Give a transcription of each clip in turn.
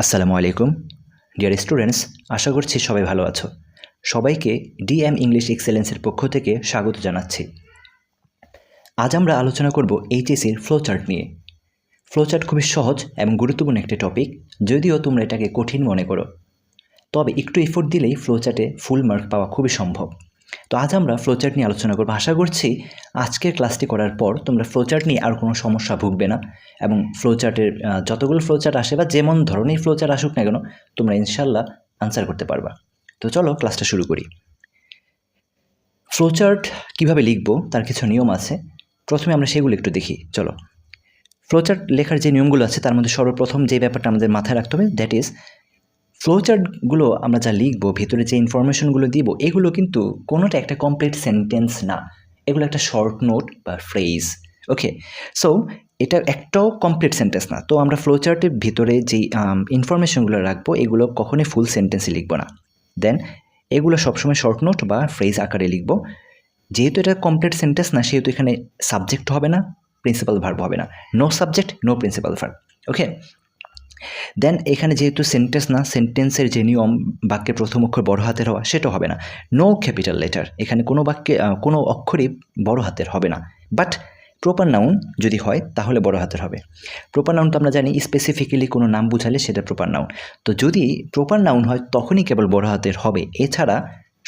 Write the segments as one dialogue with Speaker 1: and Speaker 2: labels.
Speaker 1: আসসালামু আলাইকুম। Dear students আশা করছি সবাই ভালো আছো। সবাইকে ডিএম ইংলিশ এক্সেলেন্সের পক্ষ থেকে স্বাগত জানাচ্ছি। আজ আমরা আলোচনা করব এইচএসির ফ্লোচার্ট নিয়ে। ফ্লোচার্ট খুবই সহজ এবং গুরুত্বপূর্ণ একটি টপিক যদিও তোমরা এটাকে কঠিন মনে করো। তবে একটু এফোর্ট দিলেই ফ্লোচার্টে ফুল মার্ক পাওয়া খুবই সম্ভব। তো আজ আমরা ফ্লোচার্ট নিয়ে আলোচনা করব। আশা করছি আজকের ক্লাসটি করার পর তোমরা ফ্লোচার্ট নিয়ে আর কোনো সমস্যা ভুগবে না এবং ফ্লোচার্টের যতগুলো ফ্লোচার্ট আসে বা যেমন ধরনের ফ্লোচার্ট আসুক না কেন, তোমরা ইনশাল্লাহ আনসার করতে পারবা। তো চলো ক্লাসটা শুরু করি। ফ্লোচার্ট কীভাবে লিখব তার কিছু নিয়ম আছে। প্রথমে আমরা সেগুলো একটু দেখি। চলো। ফ্লোচার্ট লেখার যে নিয়মগুলো আছে তার মধ্যে সর্বপ্রথম যে ব্যাপারটা আমাদের মাথায় রাখতে হবে দ্যাট ইজ ফ্লোচার্টগুলো আমরা যা লিখব, ভেতরে যে ইনফরমেশনগুলো দিব, এগুলো কিন্তু কোনোটা একটা কমপ্লিট সেন্টেন্স না। এগুলো একটা শর্ট নোট বা ফ্রেজ ওকে সো এটা একটাও কমপ্লিট সেন্টেন্স না। তো আমরা ফ্লোচার্টের ভিতরে যেই ইনফরমেশনগুলো রাখব, এগুলো কখনোই ফুল সেন্টেন্সে লিখব না। দেন এগুলো সবসময় শর্ট নোট বা ফ্রেজ আকারে লিখব। যেহেতু এটা কমপ্লিট সেন্টেন্স না, সেহেতু এখানে সাবজেক্ট হবে না প্রিন্সিপাল ভার্ব হবে না। No subject no principal verb okay then এখানে যেহেতু সেন্টেন্স না সেন্টেন্সের যে নিয়ম বাক্যের প্রথম অক্ষর বড় হাতের হওয়া, সেটা হবে না। নো ক্যাপিটাল লেটার এখানে কোনো বাক্যে কোনো অক্ষরই বড় হাতের হবে না। বাট প্রপার নাউন যদি হয়, তাহলে বড় হাতের হবে। প্রপার নাউন তো আমরা জানি স্পেসিফিক্যালি কোনো নাম বুঝালে সেটা প্রপার নাউন তো যদি প্রপার নাউন হয়, তখনই কেবল বড় হাতের হবে। এছাড়া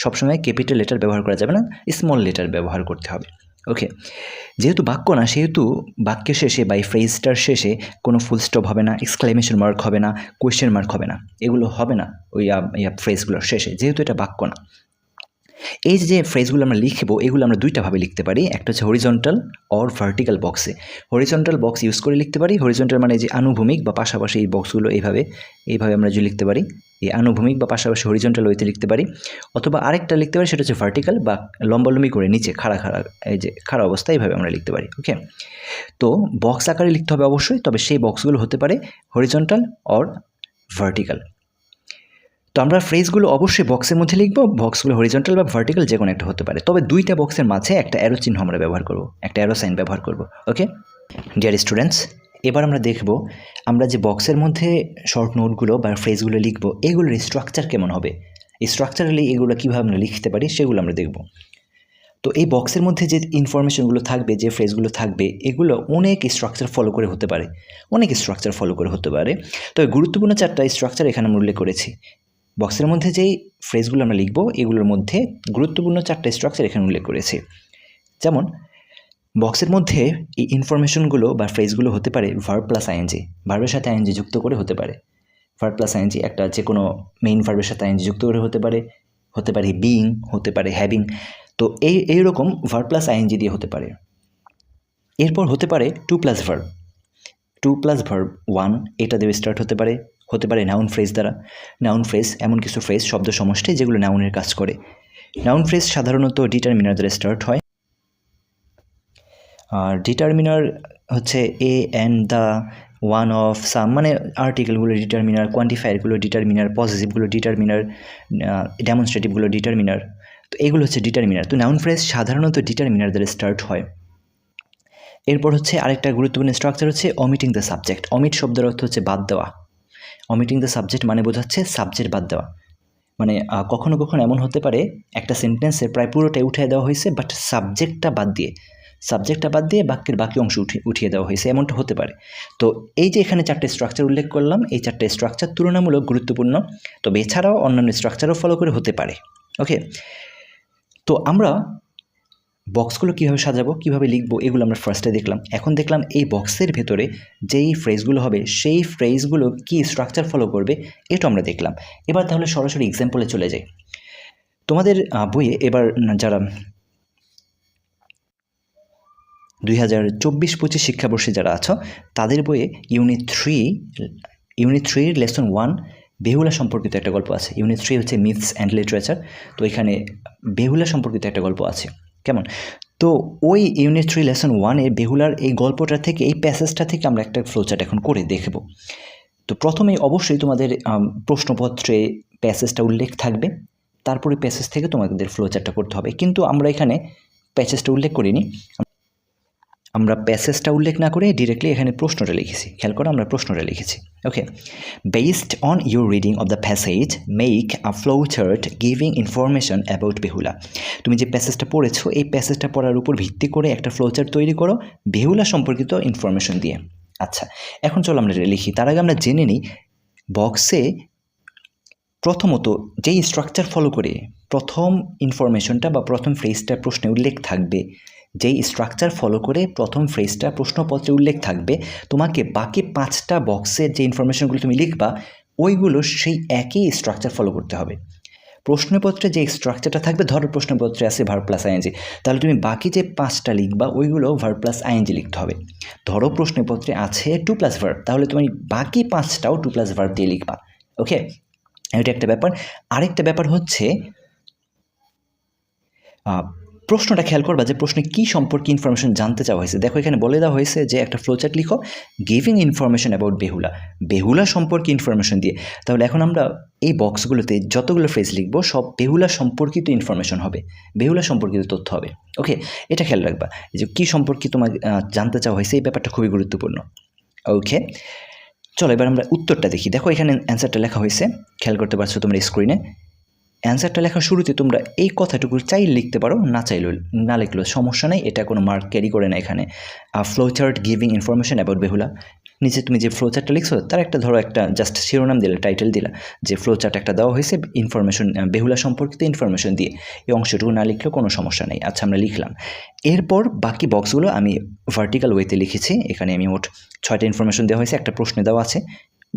Speaker 1: সবসময় ক্যাপিটাল লেটার ব্যবহার করা যাবে না স্মল লেটার ব্যবহার করতে হবে। ওকে যেহেতু বাক্য না, সেহেতু বাক্যের শেষে বা এই ফ্রেজটার শেষে কোনো ফুল স্টপ হবে না এক্সক্লেমেশন মার্ক হবে না কোয়েশ্চেন মার্ক হবে না। এগুলো হবে না ওই ফ্রেজগুলোর শেষে, যেহেতু এটা বাক্য না। এই যে ফ্রেজগুলো আমরা লিখব, এগুলো আমরা দুইটাভাবে লিখতে পারি। একটা হচ্ছে হরিজন্টাল অর ভার্টিক্যাল বক্সে হরিজন্টাল বক্স ইউজ করে লিখতে পারি। হরিজন্টাল মানে যে আনুভূমিক বা পাশাপাশি এই বক্সগুলো এইভাবে এইভাবে আমরা যে লিখতে পারি, এই আনুভূমিক বা পাশাপাশি হরিজন্টাল ওইতে লিখতে পারি। অথবা আরেকটা লিখতে পারি, সেটা হচ্ছে ভার্টিক্যাল বা লম্বালম্বি করে নিচে, খাড়া খাড়া, এই যে খাড়া অবস্থা এইভাবে আমরা লিখতে পারি ওকে তো বক্স আকারে লিখতে হবে অবশ্যই, তবে সেই বক্সগুলো হতে পারে হরিজন্টাল অর ভার্টিক্যাল তো আমরা ফ্রেজগুলো অবশ্যই বক্সের মধ্যে লিখব, বক্সগুলো হরিজন্টাল বা ভার্টিক্যাল যে কোনো একটা হতে পারে। তবে দুইটা বক্সের মাঝে একটা অ্যারো চিহ্ন আমরা ব্যবহার করব, একটা অ্যারো সাইন ব্যবহার করব ওকে ডিয়ার স্টুডেন্টস এবার আমরা দেখব আমরা যে বক্সের মধ্যে শর্ট নোটগুলো বা ফ্রেজগুলো লিখব, এগুলোর স্ট্রাকচার কেমন হবে? স্ট্রাকচারালি এগুলো কীভাবে আমরা লিখতে পারি সেগুলো আমরা দেখব। তো এই বক্সের মধ্যে যে ইনফরমেশনগুলো থাকবে, যে ফ্রেজগুলো থাকবে, এগুলো অনেক স্ট্রাকচার ফলো করে হতে পারে, অনেক স্ট্রাকচার ফলো করে হতে পারে। তবে গুরুত্বপূর্ণ চারটা স্ট্রাকচার এখানে আমরা উল্লেখ করেছি। বক্সের মধ্যে যেই ফ্রেজগুলো আমরা লিখব, এগুলোর মধ্যে গুরুত্বপূর্ণ চারটে স্ট্রাকচার এখানে উল্লেখ করেছি। যেমন বক্সের মধ্যে এই ইনফরমেশনগুলো বা ফ্রেজগুলো হতে পারে ভার্ব প্লাস আইএনজি ভার্বের সাথে আইএনজি যুক্ত করে হতে পারে। ভার্ব প্লাস আইএনজি একটা যে কোনো মেইন ভার্বের সাথে আইএনজি যুক্ত করে হতে পারে হতে পারে বিইং হতে পারে হ্যাভিং তো এই এইরকম ভার্ব প্লাস আইএনজি দিয়ে হতে পারে। এরপর হতে পারে to plus verb to plus verb one এটা দিয়ে স্টার্ট হতে পারে। হতে পারে নাউন ফ্রেজ দ্বারা। নাউন ফ্রেজ এমন কিছু ফ্রেজ শব্দ সমষ্টি যেগুলো নাউনের কাজ করে। নাউন ফ্রেজ সাধারণত ডিটারমিনার দ্বারা স্টার্ট হয়। আর ডিটারমিনার হচ্ছে a and the one of some মানে আর্টিকেলগুলো ডিটারমিনার কোয়ান্টিফায়ারগুলো ডিটারমিনার পজিটিভগুলো ডিটারমিনার ডেমনস্ট্রেটিভগুলো ডিটারমিনার তো এগুলো হচ্ছে ডিটারমিনার তো নাউন ফ্রেজ সাধারণত ডিটারমিনার দ্বারা স্টার্ট হয়। এরপর হচ্ছে আরেকটা গুরুত্বপূর্ণ স্ট্রাকচার হচ্ছে অমিটিং দ্য সাবজেক্ট অমিট শব্দের অর্থ হচ্ছে বাদ দেওয়া। অমিটিং দ্য সাবজেক্ট মানে বোঝাচ্ছে সাবজেক্ট বাদ দেওয়া। মানে কখনো কখনো এমন হতে পারে, একটা সেন্টেন্সে প্রায় পুরোটাই উঠিয়ে দেওয়া হয়েছে বাট সাবজেক্টটা বাদ দিয়ে। সাবজেক্টটা বাদ দিয়ে বাক্যের বাকি অংশ উঠিয়ে উঠিয়ে দেওয়া হয়েছে, এমনটা হতে পারে। তো এই যে এখানে চারটে স্ট্রাকচার উল্লেখ করলাম, এই চারটে স্ট্রাকচার তুলনামূলক গুরুত্বপূর্ণ, তবে এছাড়াও অন্যান্য স্ট্রাকচারও ফলো করে হতে পারে। ওকে তো আমরা বক্সগুলো কীভাবে সাজাবো, কীভাবে লিখব, এগুলো আমরা ফার্স্টে দেখলাম। এখন দেখলাম এই বক্সের ভেতরে যেই ফ্রেজগুলো হবে, সেই ফ্রেজগুলো কী স্ট্রাকচার ফলো করবে এটা আমরা দেখলাম। এবার তাহলে সরাসরি এক্সাম্পলে চলে যাই। তোমাদের বইয়ে এবার যারা দুই হাজার চব্বিশ পঁচিশ শিক্ষাবর্ষে যারা আছো, তাদের বইয়ে ইউনিট থ্রি ইউনিট থ্রির লেসন ওয়ান বেহুলা সম্পর্কিত একটা গল্প আছে। ইউনিট থ্রি হচ্ছে মিথস অ্যান্ড লিটারেচার তো এখানে বেহুলা সম্পর্কিত একটা গল্প আছে। কেমন? তো ওই ইউনিট থ্রি লেসন ওয়ানে বেহুলার এই গল্পটা থেকে, এই প্যাসেজটা থেকে আমরা একটা ফ্লোচার্ট এখন করে দেখব। তো প্রথমে অবশ্যই তোমাদের প্রশ্নপত্রে প্যাসেজটা উল্লেখ থাকবে। তারপরে প্যাসেজ থেকে তোমাদের ফ্লোচার্টটা করতে হবে। কিন্তু আমরা এখানে প্যাসেজটা উল্লেখ করিনি। আমরা প্যাসেজটা উল্লেখ না করে ডিরেক্টলি এখানে প্রশ্নটা লিখেছি। খেয়াল করো আমরা প্রশ্নটা লিখেছি। Okay based on your reading of the passage make a flow chart giving information about Behula তুমি যে প্যাসেজটা পড়েছো, এই প্যাসেজটা পড়ার উপর ভিত্তি করে একটা ফ্লো চার্ট তৈরি করো বেহুলা সম্পর্কিত ইনফরমেশন দিয়ে। আচ্ছা এখন চলো আমরা লিখি। তার আগে আমরা জেনে নিই বক্সে প্রথমত যেই স্ট্রাকচার ফলো করে, প্রথম ইনফরমেশনটা বা প্রথম ফ্রেজটা প্রশ্নে উল্লেখ থাকবে যেই স্ট্রাকচার ফলো করে প্রথম ফ্রেজটা প্রশ্নপত্রে উল্লেখ থাকবে, তোমাকে বাকি পাঁচটা বক্সের যে ইনফরমেশনগুলো তুমি লিখবা, ওইগুলো সেই একই স্ট্রাকচার ফলো করতে হবে। প্রশ্নপত্রে যে স্ট্রাকচারটা থাকবে, ধরো প্রশ্নপত্রে আছে ভার প্লাস আইএনজি তাহলে তুমি বাকি যে পাঁচটা লিখবা, ওইগুলো ভার প্লাস আইএনজি লিখতে হবে। ধরো প্রশ্নপত্রে আছে টু প্লাস ভার্ব তাহলে তুমি বাকি পাঁচটাও টু প্লাস ভার্ব দিয়ে লিখবা ওকে এটা একটা ব্যাপার। আরেকটা ব্যাপার হচ্ছে প্রশ্নটা খেয়াল করবা যে প্রশ্নে কী সম্পর্কে ইনফরমেশন জানতে চাওয়া হয়েছে। দেখো, এখানে বলে দেওয়া হয়েছে যে একটা ফ্লোচার্ট লিখো giving information about Behula Behula সম্পর্কে ইনফরমেশন দিয়ে। তাহলে এখন আমরা এই বক্সগুলোতে যতগুলো ফ্রেজ লিখব, সব বেহুলা সম্পর্কিত ইনফরমেশন হবে। বেহুলা সম্পর্কিত তথ্য হবে। ওকে এটা খেয়াল রাখবা যে কী সম্পর্কে তোমার জানতে চাওয়া হয়েছে, এই ব্যাপারটা খুবই গুরুত্বপূর্ণ। ওকে চলো, এবার আমরা উত্তরটা দেখি। দেখো, এখানে অ্যান্সারটা লেখা হয়েছে। খেয়াল করতে পারছ তোমরা স্ক্রিনে অ্যান্সারটা লেখার শুরুতে তোমরা এই কথাটুকু চাই লিখতে পারো, না চাইলেও না লিখলেও সমস্যা নেই, এটা কোনো মার্ক ক্যারি করে না এখানে। Flow chart giving information about Behula নিচে তুমি যে ফ্লো চার্টটা লিখছো, তার একটা ধরো একটা জাস্ট শিরোনাম দিলে টাইটেল দিলা, যে ফ্লো চার্ট একটা দেওয়া হয়েছে ইনফরমেশন বেহুলা সম্পর্কিত ইনফরমেশন দিয়ে, এই অংশটুকু না লিখলেও কোনো সমস্যা নেই। আচ্ছা আমরা লিখলাম। এরপর বাকি বক্সগুলো আমি ভার্টিক্যাল ওয়েতে লিখেছি, এখানে আমি মোট ছয়টা ইনফরমেশন দেওয়া হয়েছে, একটা প্রশ্নে দেওয়া আছে।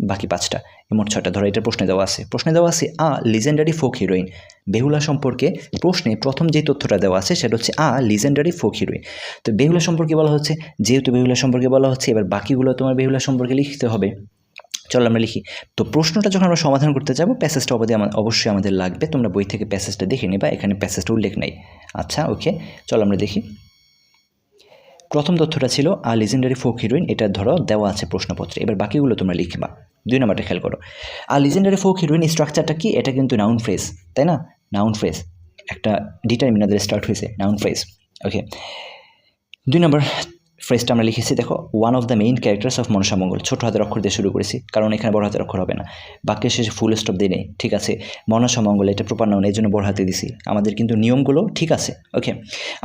Speaker 1: বাকি পাঁচটা। এই মোট ছয়টা। ধরো এটা প্রশ্নে দেওয়া আছে। প্রশ্নে দেওয়া আছে, a legendary folk heroine Behula সম্পর্কে প্রশ্নে প্রথম যে তথ্যটা দেওয়া আছে, সেটা হচ্ছে, আ লিজেন্ডারি ফোক হিরোইন তো বেহুলা সম্পর্কে বলা হচ্ছে, যেহেতু বেহুলা সম্পর্কে বলা হচ্ছে, এবার বাকিগুলো তোমার বেহুলা সম্পর্কে লিখতে হবে। চলো আমরা লিখি। তো প্রশ্নটা যখন আমরা সমাধান করতে যাব প্যাসেজটা অবধি আমার অবশ্যই আমাদের লাগবে। তোমরা বই থেকে প্যাসেজটা দেখে নিবা, এখানে প্যাসেজটা উল্লেখ নেই। আচ্ছা ওকে। চলো আমরা দেখি। প্রথম তথ্যটা ছিল, আ লিজেন্ডারি ফোক হিরোইন এটা ধরো, দেওয়া আছে প্রশ্নপত্রে। এবার বাকিগুলো তোমরা লিখবা দুই নম্বরটা খেয়াল করো। আর লিজেন্ডারি ফোক হিরোইন স্ট্রাকচারটা কি? এটা কিন্তু নাউন ফ্রেজ তাই না? নাউন ফ্রেজ একটা ডিটারমিনাদের স্টার্ট হয়েছে নাউন ফ্রেজ ওকে দুই নম্বর ফ্রেজটা আমরা লিখেছি, দেখো one of the main characters of Manasamangal ছোট হাতের অক্ষর দিয়ে শুরু করেছি, কারণ এখানে বড় হাতের অক্ষর হবে না। বাক্যের শেষে ফুল স্টপ দিয়ে নেই, ঠিক আছে? মনসামঙ্গল এটা প্রপার নাউন এই জন্য বড় হাতে দিছি। আমাদের কিন্তু নিয়মগুলো ঠিক আছে ওকে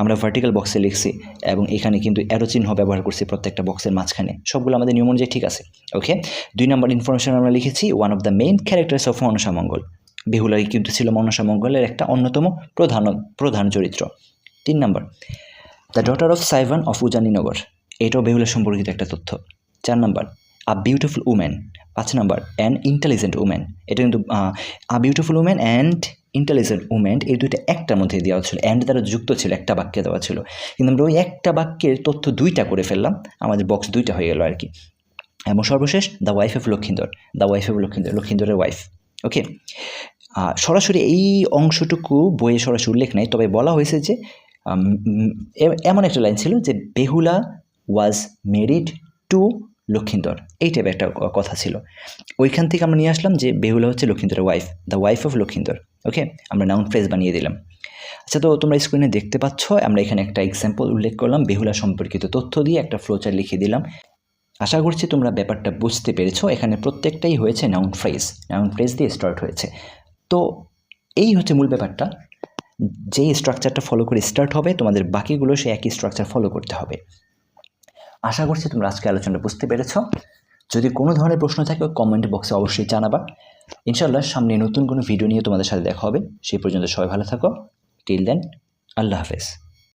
Speaker 1: আমরা ভার্টিক্যাল বক্সে লিখছি এবং এখানে কিন্তু অ্যারো চিহ্ন ব্যবহার করছি প্রত্যেকটা বক্সের মাঝখানে। সবগুলো আমাদের নিয়ম অনুযায়ী ঠিক আছে ওকে দুই নম্বর ইনফরমেশন আমরা লিখেছি one of the main characters of Manasamangal বেহুলাই কিন্তু ছিল মনসামঙ্গলের একটা অন্যতম প্রধান প্রধান চরিত্র। তিন number the daughter of Saibhan of Ujaninagar এটাও বেহুলা সম্পর্কিত একটা তথ্য। চার নাম্বার আ বিউটিফুল উম্যান পাঁচ নাম্বার অ্যান ইন্টেলিজেন্ট উম্যান এটা কিন্তু, a beautiful woman and intelligent woman এই দুইটা একটার মধ্যে দেওয়া ছিল। অ্যান্ড দ্বারা যুক্ত ছিল, একটা বাক্যে দেওয়া ছিল। কিন্তু আমরা ওই একটা বাক্যের তথ্য দুইটা করে ফেললাম, আমাদের বক্স দুইটা হয়ে গেল আর কি। এবং সর্বশেষ the wife of Lakshindar the wife of Lakshindar লক্ষিন্দরের wife okay সরাসরি এই অংশটুকু বইয়ে সরাসরি উল্লেখ নেই, তবে বলা হয়েছে যে এমন একটা লাইন ছিল যে, Behula was married to Lakshindar এই টাইপের একটা কথা ছিল। ওইখান থেকে আমরা নিয়ে আসলাম যে বেহুলা হচ্ছে লক্ষিন্দরের wife the wife of Lakshindar okay আমরা নাউন ফ্রেজ বানিয়ে দিলাম। আচ্ছা তো তোমরা স্ক্রিনে দেখতে পাচ্ছ, আমরা এখানে একটা এক্সাম্পল উল্লেখ করলাম, বেহুলা সম্পর্কিত তথ্য দিয়ে একটা ফ্লোচার লিখে দিলাম। আশা করছি তোমরা ব্যাপারটা বুঝতে পেরেছ। এখানে প্রত্যেকটাই হয়েছে নাউন ফ্রেজ নাউন ফ্রেজ দিয়ে স্টার্ট হয়েছে। তো এই হচ্ছে মূল ব্যাপারটা। যেই স্ট্রাকচারটা ফলো করে স্টার্ট হবে, তোমাদের বাকিগুলো সেই একই স্ট্রাকচার ফলো করতে হবে। আশা করছি তোমরা আজকে আলোচনা বুঝতে পেরেছ। যদি কোনো ধরনের প্রশ্ন থাকে কমেন্ট বক্সে অবশ্যই জানাবা। ইনশাল্লাহ সামনে নতুন কোনো ভিডিও নিয়ে তোমাদের সাথে দেখা হবে। সেই পর্যন্ত সবাই ভালো থাকো। টিল দেন আল্লাহ হাফেজ।